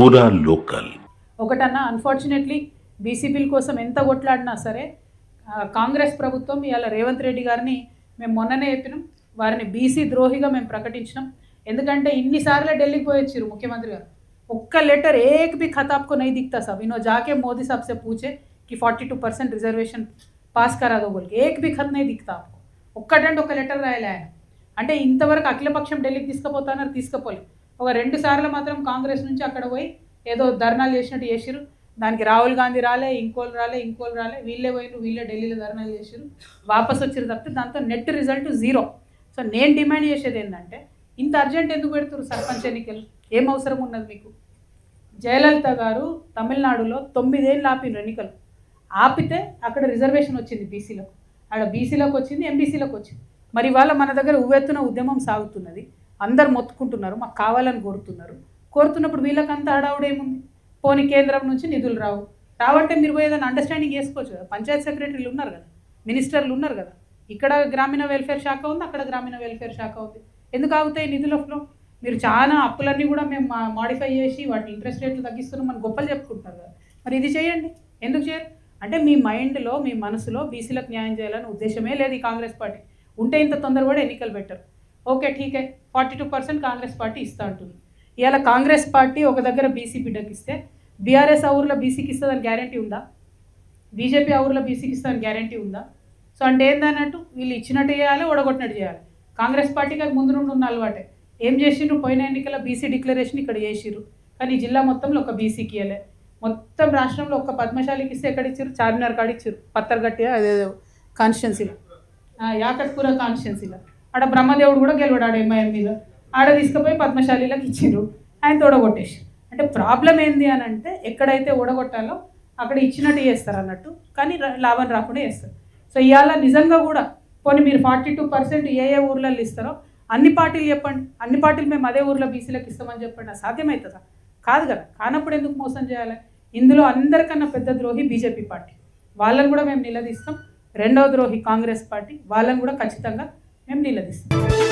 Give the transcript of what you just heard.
పూరా లోకల్. ఒకటన్నా unfortunately BC bill కోసం ఎంత కొట్లాడినా సరే కాంగ్రెస్ ప్రభుత్వం ఇవాళ రేవంత్ రెడ్డి గారిని మేము మొన్ననే చెప్పినాం. వారిని బీసీ ద్రోహిగా మేము ప్రకటించినాం. ఎందుకంటే ఇన్నిసార్లు ఢిల్లీకి పోయొచ్చారు ముఖ్యమంత్రి గారు. ఒక్క లెటర్ ఏక్ బి ఖతాబ్కు నై దిక్తా సార్ వినో జాకే మోదీ సాబ్ సే పూచే కి forty two percent reservation pass కరాదో బోల్కి. ఏక్ బి ఖత్ నై దిక్తా ఒక్కటంటే ఒక లెటర్ రాయలే ఆయన. అంటే ఇంతవరకు అఖిలపక్షం ఢిల్లీకి తీసుకుపోతానని తీసుకుపోలేదు ఒక రెండు సార్లు మాత్రం కాంగ్రెస్ నుంచి అక్కడ పోయి ఏదో ధర్నాలు చేసినట్టు చేసిరు దానికి రాహుల్ గాంధీ రాలే ఇంకోళ్ళు రాలే ఇంకోళ్ళు రాలే వీళ్ళే పోయిన వీళ్ళే ఢిల్లీలో ధర్నాలు చేసిరు వాపస్ వచ్చిరు తప్పితే దాంతో నెట్ రిజల్ట్ జీరో సో నేను డిమాండ్ చేసేది ఏంటంటే ఇంత అర్జెంట్ ఎందుకు పెడుతున్నారు సర్పంచ్ ఎన్నికలు? ఏం అవసరం ఉన్నది మీకు? జయలలిత గారు తమిళనాడులో తొమ్మిదేళ్ళు ఆపిన ఎన్నికలు. ఆపితే అక్కడ రిజర్వేషన్ వచ్చింది బీసీలకు అక్కడ బీసీలకు వచ్చింది ఎంబీసీలకు వచ్చింది. మరి ఇవాళ మన దగ్గర ఉవ్వెత్తున ఉద్యమం సాగుతున్నది. అందరు మొత్తుకుంటున్నారు మాకు కావాలని కోరుతున్నారు. కోరుతున్నప్పుడు వీళ్ళకంతా హడావుడేముంది పోని కేంద్రం నుంచి నిధులు రావు. రావంటే మీరు పోయి ఏదైనా అండర్స్టాండింగ్ చేసుకోవచ్చు కదా. పంచాయత్ సెక్రటరీలు ఉన్నారు కదా. మినిస్టర్లు ఉన్నారు కదా. ఇక్కడ గ్రామీణ వెల్ఫేర్ శాఖ ఉంది అక్కడ గ్రామీణ వెల్ఫేర్ శాఖ ఉంది. ఎందుకు ఆగుతాయి నిధుల ఫ్లో మీరు చాలా అప్పులన్నీ కూడా మేము మాడిఫై చేసి వాటి ఇంట్రెస్ట్ రేట్లు తగ్గిస్తున్నాం అని గొప్పలు చెప్పుకుంటున్నారు కదా. మరి ఇది చేయండి. ఎందుకు చేయరు? అంటే మీ మైండ్లో మీ మనసులో బీసీలకు న్యాయం చేయాలని ఉద్దేశమే లేదు ఈ కాంగ్రెస్ పార్టీ. ఉంటే ఇంత తొందరగా ఎన్నికలు పెట్టరు. Okay ఠీకే. Forty two percent Congress party ఇస్తా అంటుంది. ఇవాళ కాంగ్రెస్ పార్టీ ఒక దగ్గర బీసీ బిడ్డకి ఇస్తే బీఆర్ఎస్ ఆ ఊర్లో బీసీకి ఇస్తుందని గ్యారంటీ ఉందా? బీజేపీ ఆ ఊర్లో బీసీకి ఇస్తుందని గ్యారంటీ ఉందా? సో అంటే ఏందన్నట్టు వీళ్ళు ఇచ్చినట్టు చేయాలి ఓడగొట్టినట్టు చేయాలి. కాంగ్రెస్ పార్టీకి అది ముందు నుండి ఉన్న అలవాటే. ఏం చేసిండ్రు? పోయిన ఎన్నికల బీసీ డిక్లరేషన్ ఇక్కడ చేసిర్రు. కానీ జిల్లా మొత్తంలో ఒక బీసీకి ఇవ్వలే మొత్తం రాష్ట్రంలో ఒక పద్మశాలికి ఇస్తే ఎక్కడ ఇచ్చారు చార్మినార్ కాడ ఇచ్చారు పత్తర్గట్టి అదేదో కాన్స్టిట్యున్సీలో. యాకట్పుర కాన్స్టిట్యున్సీలో. ఆడ బ్రహ్మదేవుడు కూడా గెలవడు ఆడ ఎంఐఎం మీద ఆడ తీసుకుపోయి పద్మశాలిలకు ఇచ్చిండ్రు. ఆయన తోడగొట్టేసి. అంటే ప్రాబ్లం ఏంది అని అంటే ఎక్కడైతే ఓడగొట్టాలో అక్కడ ఇచ్చినట్టు చేస్తారు అన్నట్టు. కానీ లాభం రాకుండా చేస్తారు. సో ఇవాళ నిజంగా కూడా పోనీ మీరు ఫార్టీ టూ పర్సెంట్ ఏ ఏ ఊర్లలో ఇస్తారో అన్ని పార్టీలు చెప్పండి. అన్ని పార్టీలు మేము అదే ఊర్లో బీసీలకు ఇస్తామని చెప్పండి. సాధ్యమవుతుందా? కాదు కదా. కానప్పుడు ఎందుకు మోసం చేయాలి? ఇందులో అందరికన్నా పెద్ద ద్రోహి బీజేపీ పార్టీ. వాళ్ళని కూడా మేము నిలదీస్తాం. రెండవ ద్రోహి కాంగ్రెస్ పార్టీ. వాళ్ళని కూడా ఖచ్చితంగా మేము నిలదీస్తాం